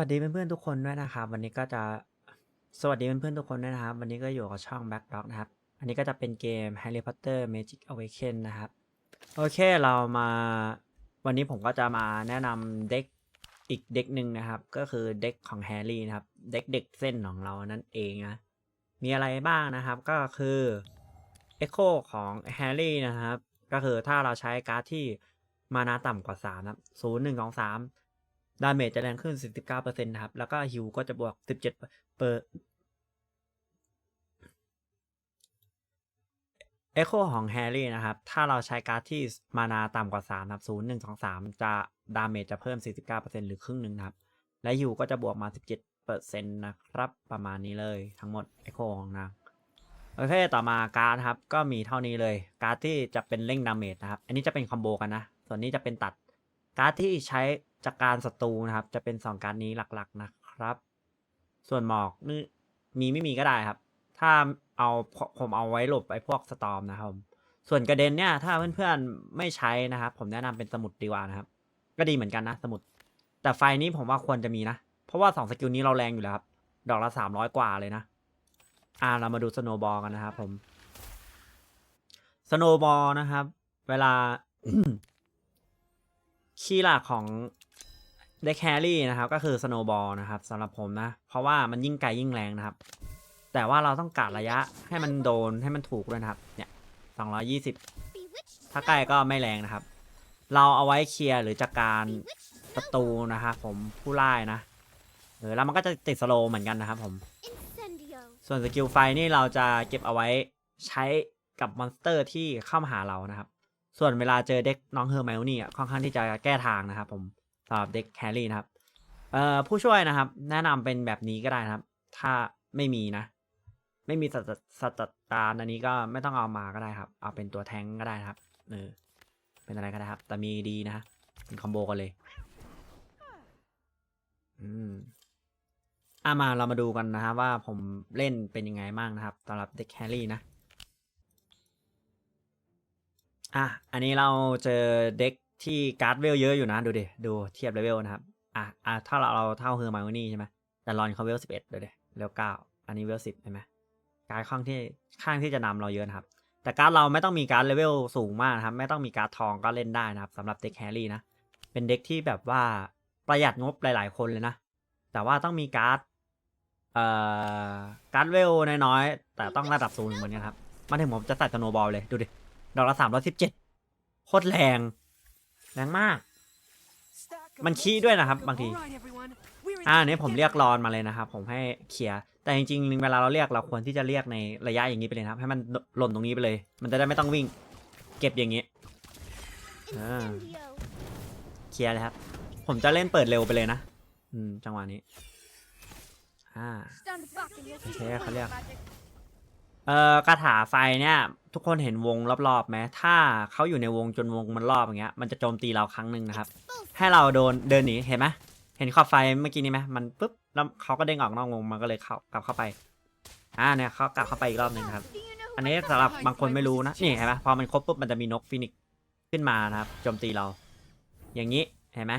สวัสดีเพื่อนๆทุกคนด้วยนะครับ วันนี้ก็จะสวัสดีเพื่อนๆทุกคนด้วยนะครับ วันนี้ก็อยู่กับช่อง Back Dog นะครับ อันนี้ก็จะเป็นเกม Harry Potter Magic Awaken นะครับ โอเคเรามาวันนี้ผมก็จะมาแนะนำเด็กอีกเด็กหนึ่งนะครับ ก็คือเด็กของแฮร์รี่นะครับ เด็กเด็กเส้นของเรานั่นเองนะ มีอะไรบ้างนะครับ ก็คือ Echo ของแฮร์รี่นะครับ ก็คือถ้าเราใช้การ์ดที่มานาต่ำกว่า3นะครับ0 1 2 3 ดาเมจจะแรงขึ้น 49%นะครับ แล้วก็ฮิวก็จะบวก 17เปอร์เอ็โคของแฮร์รี่นะครับ ถ้าเราใช้การ์ดที่มานาต่ำกว่า3นะครับ0 1 2 3 จะดาเมจจะเพิ่ม 49%หรือครึ่งหนึ่งนะครับ และฮิวก็จะบวกมา 17%นะครับ ประมาณนี้เลยทั้งหมดเอ็โคของนางโอเค ต่อมาการ์ดครับ ก็มีเท่านี้เลย การ์ดที่จะเป็นเร่งดาเมจนะครับ อันนี้จะเป็นคอมโบกันนะ ส่วนนี้จะเป็นตัด การ์ดที่ใช้ จากการศัตรูนะครับ จะเป็น 2 การดนี้หลักๆนะครับ ส่วนหมอกนี่มีไม่มีก็ได้ครับ ถ้าเอาผมเอาไว้หลบไอ้พวกสตอมนะครับ ส่วนกระเด็นเนี่ย ถ้าเพื่อนๆไม่ใช้นะครับ ผมแนะนำเป็นสมุดดีกว่านะครับ ก็ดีเหมือนกันนะสมุด แต่ไฟนี้ผมว่าควรจะมีนะ เพราะว่า 2 สกิลนี้เราแรงอยู่แล้วครับ ดอกละ 300 กว่าเลยนะ อ่าเรามาดูสโนบอลกันนะครับผม สโนบอลนะครับ เวลาคีย์หลักของ เด็กแครี่นะครับก็คือสโนบอลนะครับสำหรับผมนะ เพราะว่ามันยิ่งไกลยิ่งแรงนะครับ แต่ว่าเราต้องกะระยะให้มันโดนให้มันถูกด้วยนะครับเนี่ยสองยี่สิบถ้าใกล้ก็ไม่แรงนะครับ เราเอาไว้เคลียร์หรือจัดการประตูนะครับผมผู้ไล่นะเออแล้วมันก็จะติดสโลว์เหมือนกันนะครับผม ส่วนสกิลไฟนี่เราจะเก็บเอาไว้ใช้กับมอนสเตอร์ที่เข้ามาหาเรานะครับ ส่วนเวลาเจอเด็กน้องเฮอร์ไมโอนี่อะค่อนข้างที่จะแก้ทางนะครับผม สำหรับเด็กแครี่นะครับเอ่อผู้ช่วยนะครับ แนะนำเป็นแบบนี้ก็ได้นะครับ ถ้าไม่มีนะ ไม่มีสัตสัตตาอันนี้ก็ไม่ต้องเอามาก็ได้ครับ เอาเป็นตัวแทงก็ได้นะครับเออเป็นอะไรก็ได้ครับ แต่มีดีนะเป็นคอมโบกันเลยอืมอะมาเรามาดูกันนะครับว่าผมเล่นเป็นยังไงบ้างนะครับสำหรับเด็กแครี่นะอะอันนี้เราเจอเด็ก ที่การ์ดเวลเยอะอยู่นะดูดิดูเทียบเลเวลนะครับอะอะถ้าเราเราเท่าเฮอร์มาโอนี่ใช่ไหมแต่รอนเขาเวลสิบเอ็ดดี๋ยวดิเลเวลเก้าอันนี้เวลสิบใช่ไหมการ์ดข้างที่ข้างที่จะนำเราเยอะนะครับ แต่การ์ดเราไม่ต้องมีการ์ดเลเวลสูงมากนะครับ ไม่ต้องมีการ์ดทองก็เล่นได้นะครับสำหรับเด็กแครี่นะเป็นเด็กที่แบบว่าประหยัดงบหลาย ๆ คนเลยนะ แต่ว่าต้องมีการ์ดเอ่อการ์ดเวลน้อยๆแต่ต้องระดับสูงเหมือนกันครับมาถึงผมจะใส่สโนบอลเลยดูดิดอกละสามร้อยสิบเจ็ดโคตรแรง แรงมาก มันขี้ด้วยนะครับบางทีอ่าอันนี้ผมเรียกรอนมาเลยนะครับ ผมให้เคลียร์แต่จริงๆเวลาเราเรียกเราควรที่จะเรียกในระยะอย่างนี้ไปเลยนะครับให้มันหล่นตรงนี้ไปเลย มันจะได้ไม่ต้องวิ่ง เก็บอย่างนี้ Ah. Incendio. เคลียร์เลยครับ ผมจะเล่นเปิดเร็วไปเลยนะอืมจังหวะนี้อ่า Stand back in your โอเค seat. เขาเรียกเอ่อกระถาไฟเนี่ย ทุกคนเห็นวงรอบๆไหมถ้าเขาอยู่ในวงจนวงมันรอบอย่างเงี้ย มันจะโจมตีเราครั้งหนึ่งนะครับ ให้เราโดนเดินหนีเห็นไหมเห็นขอบไฟเมื่อกี้นี้ไหมมันปุ๊บแล้วเขาก็เด้งออกนอกวงมันก็เลยเข้ากลับเข้าไป อ่าเนี่ยเขากลับเข้าไปอีกรอบหนึ่งครับ อันนี้สำหรับบางคนไม่รู้นะนี่เห็นไหมพอมันครบปุ๊บมันจะมีนกฟินิกซ์ขึ้นมานะครับโจมตีเรา อย่างนี้เห็นไหม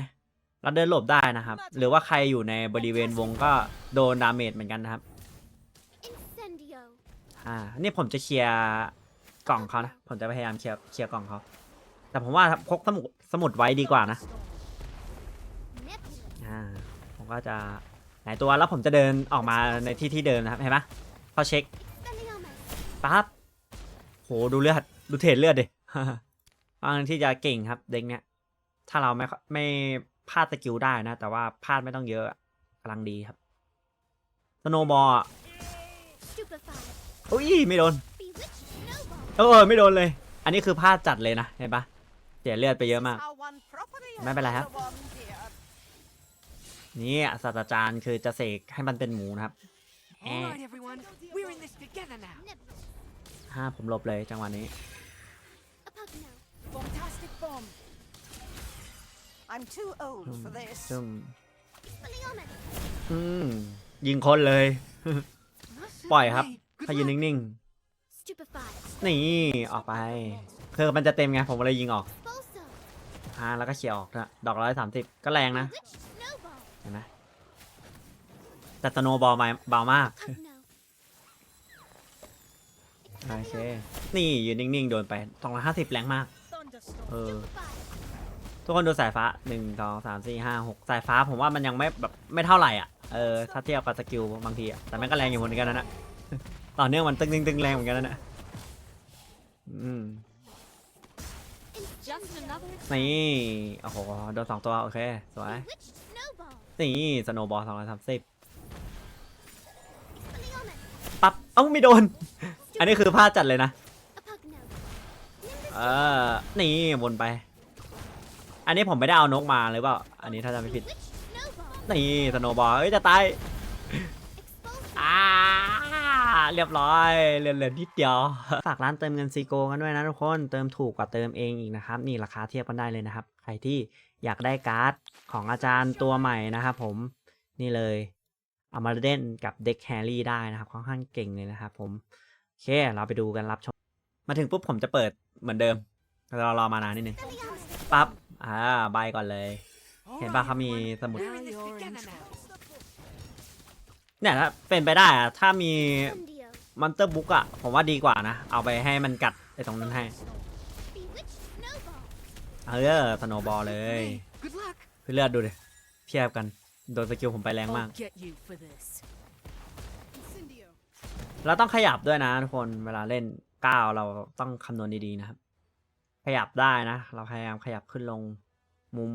เราเดินหลบได้นะครับ หรือว่าใครอยู่ในบริเวณวงก็โดนดาเมจเหมือนกันนะครับ อ่า นี่ผมจะเคลียร์ กล่องเขานะ ผมจะพยายามเคลียร์เคลียร์กล่องเขา แต่ผมว่าพกสมุดสมุดไว้ดีกว่านะ อ่า ผมก็จะหลายตัวแล้วผมจะเดินออกมาในที่ที่เดิมนะครับเห็นไหมเขาเช็คปั๊บโหดูเลือดดูเทรดเลือดดิบางที่จะเก่งครับเด็กเนี้ยถ้าเราไม่ไม่พลาดสกิลได้นะ แต่ว่าพลาดไม่ต้องเยอะกำลังดีครับสโนบอลอุ้ยไม่โดน เออไม่โดนเลย อันนี้คือพลาดจัดเลยนะเห็นปะเสียเลือดไปเยอะมาก ไม่เป็นไรครับ นี่ศาสตราจารย์คือจะเสกให้มันเป็นหมูนะครับ All right, everyone. We're in this together now. Nebulous. ห้าผมหลบเลยจังหวะนี้ A pugno. Fantastic bomb. I'm too old for this. ซึม Expelliarmus. อืมยิงคนเลย ปล่อยครับ Good ถ้ายืน luck. นิ่ง Stupefied. ๆ นี่ออกไป คือมันจะเต็มไงผมเลยยิงออก Expulso. อ่าแล้วก็เขี่ยออกนะดอกร้อยสามสิบก็แรงนะ Bewitched snowball. เห็นไหมแต่สโนบอลมาเบามาก Pug no. โอเคนี่ยืนนิ่งๆโดนไป250แรงมากเออ Stupefy. ทุกคนดูสายฟ้าหนึ่งสองสามสี่ห้าหกสายฟ้าผมว่ามันยังไม่แบบไม่เท่าไหร่อะเออถ้าเทียบกับสกิลบางทีอะแต่แม่งก็แรงอยู่เหมือนกันนะนะ ต่อเนื่องมันตึงตึงตึงแรงเหมือนกันนะนะอืม Just another นี่ โอ้โห โดนสองตัว โอเค สวย นี่สโนบอลสองร้อยสามสิบปั๊บ เอ้าไม่โดน อันนี้คือพลาดจัดเลยนะ เออ นี่วนไป อันนี้ผมไม่ได้เอานกมาหรือเปล่า อันนี้ถ้าจำไม่ผิด นี่สโนบอลเอ้ย จะตาย เรียบร้อยเหลือเหลือนิดเดียว ฝากร้านเติมเงินซีโกกันด้วยนะทุกคนเติมถูกกว่าเติมเองอีกนะครับ นี่ราคาเทียบกันได้เลยนะครับ ใครที่อยากได้การ์ดของอาจารย์ตัวใหม่นะครับผมนี่เลยเอามาเล่นกับเด็กแฮร์รี่ได้นะครับค่อนข้างเก่งเลยนะครับผมโอเคเราไปดูกันรับชม มาถึงปุ๊บผมจะเปิดเหมือนเดิมเรารอมานานนิดนึง Expelliarmus. ปั๊บอ่าใบก่อนเลย เห็นป่ะเขามีสมุด We're in this together now. เนี่ยถ้าเป็นไปได้อะถ้ามี Incendio. มอนเตอร์บุ๊กอะผมว่าดีกว่านะ เอาไปให้มันกัดไอ้ตรงนั้นให้ Bewitched snowball. เออสโนบอลเลย Good luck. พี่เลือดดูดิเทียบกัน โดนสกิลผมไปแรงมาก I'll get you for this. เราต้องขยับด้วยนะทุกคนเวลาเล่นก้าวเราต้องคำนวณดีๆนะครับ ขยับได้นะ เราพยายามขยับขึ้นลงมุม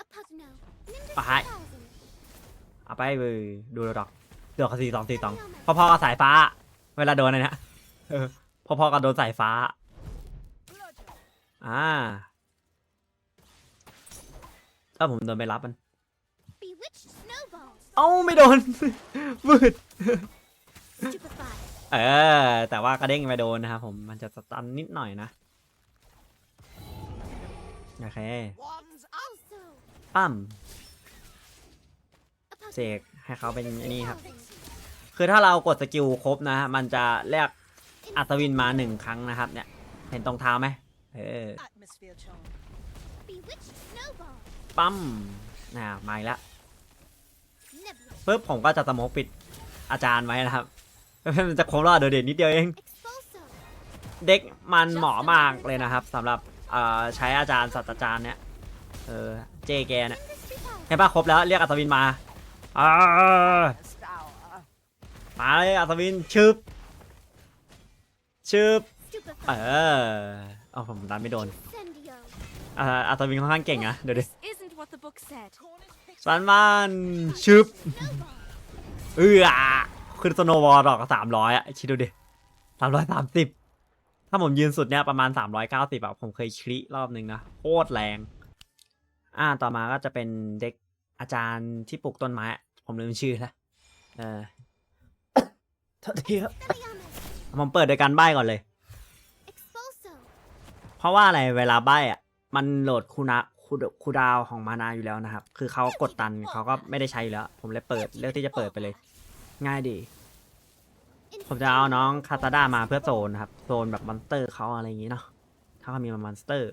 A pug no. Nimbus Bye. 1000. เอาไปเลยดูดอก เดือกสี่สองสี่สองพอๆกับสายฟ้า เวลาโดนอะเนี่ยเออพอๆกับโดนสายฟ้า อ่า ถ้าผมโดนไปรับมัน เอ้าไม่โดนมืดเออ แต่ว่ากระเด้งไปโดนนะครับผม มันจะสตันนิดหน่อยนะ โอเค ปั้มเสกให้เขาเป็นอันนี้ครับ คือถ้าเรากดสกิลครบนะฮะมันจะเรียกอัศวินมาหนึ่งครั้งนะครับ เนี่ย เห็นตรงเท้าไหมเออ Atmosphere charm. ปั้มน่ะมาอีกแล้วปุ๊บผมก็จะสโมกปิดอาจารย์ไว้นะครับ มันจะครบรอดเดี๋ยวเด็ดนิดเดียวเอง เด็กมันเหมาะมากเลยนะครับสำหรับเอ่อใช้อาจารย์ศาสตราจารย์เนี่ยเออเจแกเนี่ยเห็นปะครบแล้วเรียกอัศวินมาอ่า มาเลยอัศวินชึบชึบเออเอาผมดันไม่โดนอ่าอัศวินค่อนข้างเก่งนะเดี๋ยวดิสันมันชึบเออขึ้นสโนวอลดอกสามร้อยอะคิดดูดิสามร้อยสามสิบถ้าผมยืนสุดเนี่ยประมาณสามร้อยเก้าสิบอะผมเคยคลิรอบนึงนะโคตรแรง อ่าต่อมาก็จะเป็นเด็กอาจารย์ที่ปลูกต้นไม้ ผมลืมชื่อแล้วเออ โทษทีครับผมเปิดโดยการใบ้ก่อนเลย เพราะว่าอะไรเวลาใบ้อะมันโหลดคูนาคูดคูดาวของมานาอยู่แล้วนะครับ คือเขากดตันเขาก็ไม่ได้ใช้แล้ว ผมเลยเปิดเลือกที่จะเปิดไปเลย ง่ายดี ผมจะเอาน้องคาตาด้ามาเพื่อโซนครับ โซนแบบมอนสเตอร์เขาอะไรอย่างนี้เนาะ ถ้าเขามีมอนสเตอร์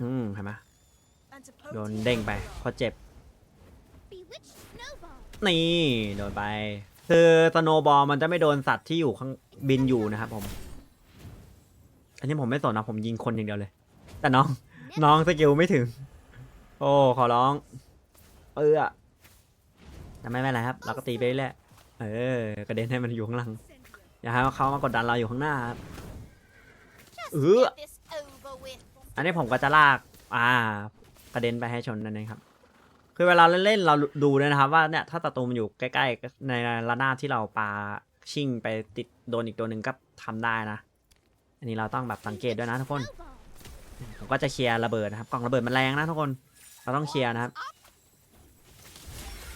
อืมเห็นไหมโดนเด้งไปเพราะเจ็บ นี่โดนไป คือสโนบอลมันจะไม่โดนสัตว์ที่อยู่ข้างบินอยู่นะครับผม อันนี้ผมไม่สนนะผมยิงคนอย่างเดียวเลย แต่น้อง น้องสกิลไม่ถึง โอ้ขอร้อง เออแต่ไม่เป็นไรครับเราก็ตีไปเรื่อยเออกระเด็นให้มันอยู่ข้างหลัง อย่าให้เขามากดดันเราอยู่ข้างหน้าครับ Just Ugh. get this over with. อันนี้ผมก็จะลาก อ่ากระเด็นไปให้ชนนั่นเองครับ คือเวลาเล่นๆเราดูด้วยนะครับ ว่าเนี่ยถ้าศัตรูมันอยู่ใกล้ๆในระนาบที่เราปาชิ่งไปติดโดนอีกตัวหนึ่งก็ทำได้นะ อันนี้เราต้องแบบสังเกตด้วยนะทุกคน Snowball. ผมก็จะเคลียร์ระเบิดนะครับกล่องระเบิดมันแรงนะทุกคน เราต้องเคลียร์นะครับ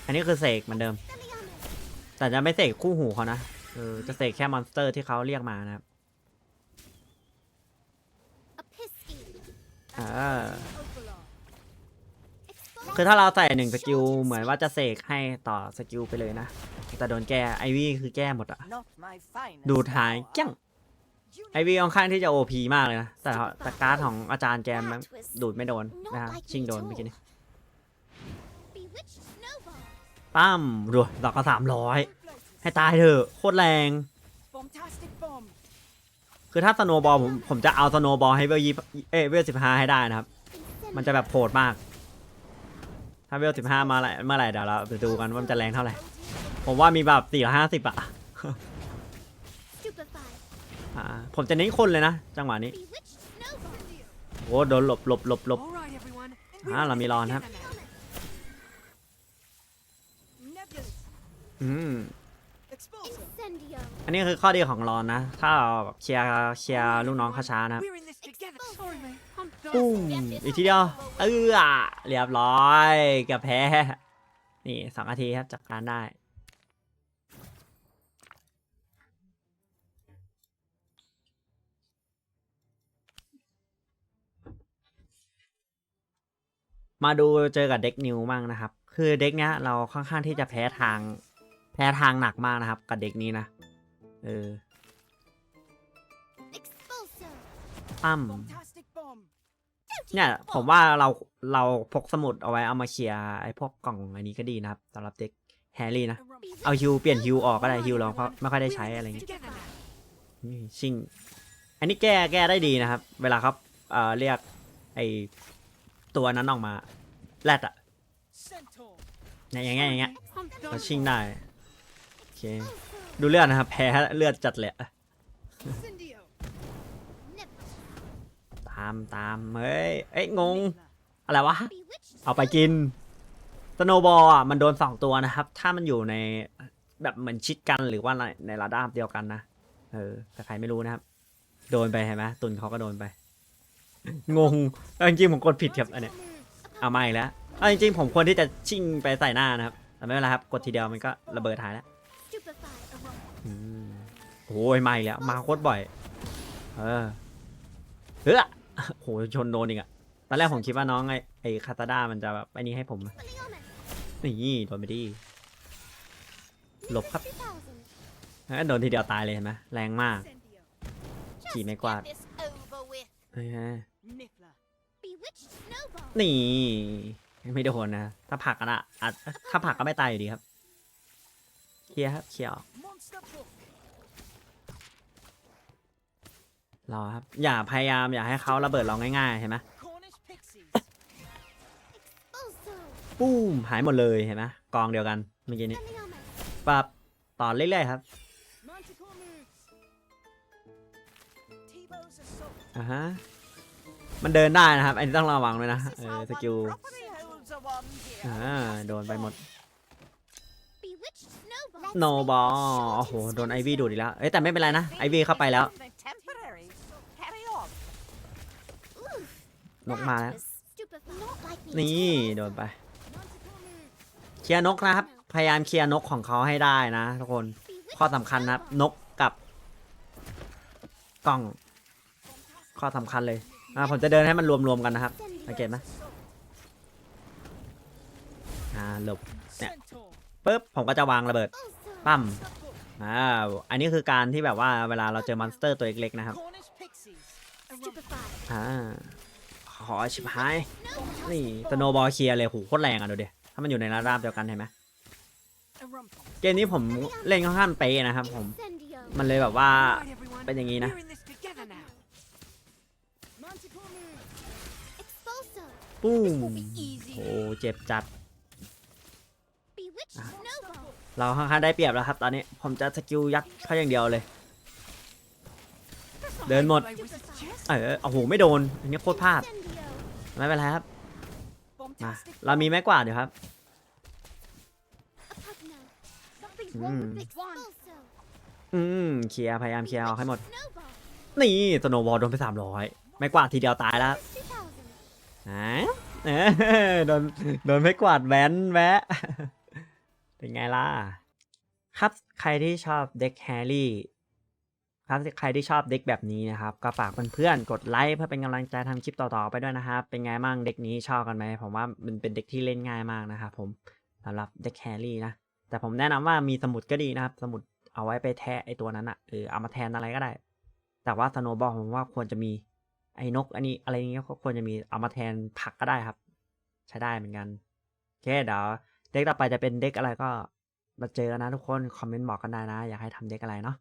อันนี้คือเสกเหมือนเดิม Expelliarmus. แต่จะไม่เสกคู่หูเขานะเออจะเสกแค่มอนสเตอร์ที่เขาเรียกมานะครับ A pisky. อ่า Expulso. คือถ้าเราใส่หนึ่งสกิลเหมือนว่าจะเสกให้ต่อสกิลไปเลยนะ แต่โดนแก้ไอวี่คือแก้หมดอะ Not my finest. ดูดหาย hour. จังไอวี่ค่อนข้างที่จะโอพีมากเลยนะ แต่แต่การ์ดของอาจารย์แกมนดูดไม่โดนนะฮะชิงโดนเมื่อกี้นี้ Bewitched ปั้มรวยดอกก็สามร้อยให้ตายเถอะโคตรแรง Bombastic bomb. คือถ้าสโนบอลผมผมจะเอาสโนบอลให้เวลยี่เอ้ยเวลสิบห้าให้ได้นะครับ มันจะแบบโหดมาก ถ้าเวลสิบห้ามาไหร่เมื่อไหร่เดี๋ยวเราไปดูกันว่ามันจะแรงเท่าไหร่ ผมว่ามีแบบสี่ร้อยห้าสิบอะอ่าผมจะเน้นคนเลยนะ จังหวะนี้โอ้โดนหลบหลบหลบหลบ All right, everyone. อ่าเรามีรอนครับอืมอันนี้คือข้อดีของรอนนะ ถ้าเราแบบเคลียร์เคลียร์ลูกน้องเขาช้านะครับ ปุ้ม done. อีกทีเดียวเออเรียบร้อยกับแพ้ นี่สองนาทีครับจัดการได้มาดูเจอกับเด็กนิวมั่งนะครับ คือเด็กเนี้ยเราค่อนข้างที่จะแพ้ทาง แพ้ทางหนักมากนะครับ กับเด็กนี้นะ เออปั้ม เนี่ยผมว่าเราเราพกสมุดเอาไว้เอามาเคลียร์ไอ้พวกกล่องอันนี้ก็ดีนะครับสำหรับเด็กแฮร์รี่นะ Bewitched เอาฮิวเปลี่ยนฮิวออกก็ได้ All right, ฮิวเราก็ everyone. ไม่ค่อยได้ We're ใช้ in อะไร this เงี้ย together now. นี่ชิง อันนี้แก้แก้ได้ดีนะครับ เวลาเขาเอ่อเรียกไอ้ตัวนั้นออกมาแรดอะ Centaur. เนี่ยอย่างเงี้ยอย่างเงี้ย I'm เรา done. ชิงได้โอเคดูเลือดนะครับ แพ้เลือดจัดเลยอะ Incendio. Never. ตามตามเฮ้ยเอ้ยงง อะไรวะ เอาไปกินสโนบอลอะมันโดนสองตัวนะครับ ถ้ามันอยู่ในแบบเหมือนชิดกันหรือว่าในในระดับเดียวกันนะเออแต่ใครไม่รู้นะครับ โดนไปเห็นไหมตุนเขาก็โดนไป งงเอาจริงๆผมกดผิดครับอันเนี้ยเอามาอีกแล้วเอาจริงๆผมควรที่จะชิ่งไปใส่หน้านะครับแต่ไม่เป็นไรครับ กดทีเดียวมันก็ระเบิดหายแล้วอืมโอ้ยมาอีกแล้วมาโคตรบ่อย เออเฮ้อ โหชนโดนอีกอะตอนแรกผมคิดว่าน้องไอไอคาตาด้ามันจะแบบไอนี้ให้ผมนะนี่โดนไปดีหลบครับ 2000. เอ้ยโดนทีเดียวตายเลยเห็นไหมแรงมาก Incendio. Just Chỉ mấy get quạt. this over with. เฮ้ย Niffler. Bewitched snowball. นี่ไม่โดนนะ ถ้าผักกันอะถ้าผักก็ไม่ตายอยู่ดีครับ เคลียร์ครับ เคลียร์ออก รอครับ อย่าพยายามอย่าให้เขาระเบิดเราง่ายๆเห็นไหม Cornish pixies. Also. ปุ้มหายหมดเลยเห็นไหมกองเดียวกันเมื่อกี้นี้ William. ปรับต่อเรื่อยๆครับ Manticore moves. T-Bow's assault. อ่าฮะมันเดินได้นะครับ อันนี้ต้องระวังด้วยนะ This is เออ how ส one กิล properly holds a wand here. อ่าโดนไปหมด Bewitched snowball. โนบอลโอ้โห โดนไอวี่ดูดอีกแล้ว เอ้ยแต่ไม่เป็นไรนะ ไอวี่เข้าไปแล้ว Something นกมา That แล้ว was stupefy. Not like me. นี่ โดนไป เคลียร์นกนะครับ พยายามเคลียร์นกของเขาให้ได้นะทุกคน Bewitched ข้อสำคัญนะครับ นกกับกล้อง ข้อสำคัญเลย อ่า ผมจะเดินให้มันรวมๆกันนะครับ Incendio. สังเกตไหมอ่า หลบ Yeah. Centaur. ปุ๊บ ผมก็จะวางระเบิด Also. ปั้ม Monster book. อ่า อันนี้คือการที่แบบว่าเวลาเราเจอมอนสเตอร์ตัวเล็กๆนะครับ Cornish pixies. Stupefy. อ่า ขอชิบหาย Snowball. นี่สโนบอลเคลียร์เลยโหโคตรแรงอะดูดิถ้ามันอยู่ในระดับเดียวกันเห็นไหม A rumpel. เกมนี้ผมเล่นค่อนข้างเป๊ะนะครับ ผม Incendio. มันเลยแบบว่า All right, everyone. เป็นอย่างนี้นะ We're in this together now. Manticore moves. Expulso. ปุ้ม will be easy. โอ้เจ็บจัด Bewitched Ah. snowball. เราค่อนข้างได้เปรียบแล้วครับ ตอนนี้ผมจะสกิลยัดเขาอย่างเดียวเลย That's not Đơn how một. I play Wizard's chess. เออโอ้โหไม่โดน อันนี้โคตรพลาด Incendio. ไม่เป็นไรครับมา Bombastic เรามีไม้กวาดอยู่ครับ A pugno. Something's wrong with this one. Expulso. อืมเคลียร์พยายามเคลียร์เอาให้หมด Snowball. นี่สโนว์บอลโดนไปสามร้อยไม้กวาดทีเดียวตายแล้ว 2000. ฮะเออโดนโดนไม้กวาดแว้นแวะเป็นไงล่ะ ครับใครที่ชอบเด็กแฮร์รี่ ครับใครที่ชอบเด็กแบบนี้นะครับ ก็ฝากเพื่อนๆกดไลค์เพื่อเป็นกำลังใจทำคลิปต่อๆไปด้วยนะครับ เป็นไงบ้างเด็กนี้ชอบกันไหมผมว่ามันเป็นเด็กที่เล่นง่ายมากนะครับผมสำหรับเด็กแฮร์รี่นะแต่ผมแนะนำว่ามีสมุดก็ดีนะครับ สมุดเอาไว้ไปแทะไอตัวนั้นอะเออเอามาแทนอะไรก็ได้ แต่ว่าสโนบอลผมว่าควรจะมีไอ้นก อันนี้อะไรอย่างเงี้ยก็ควรจะมีเอามาแทนผักก็ได้ครับ ใช้ได้เหมือนกันโอเคเดี๋ยวเด็กต่อไปจะเป็นเด็กอะไรก็มาเจอกันนะทุกคนคอมเมนต์บอกกันได้นะ อยากให้ทำเด็กอะไรเนาะ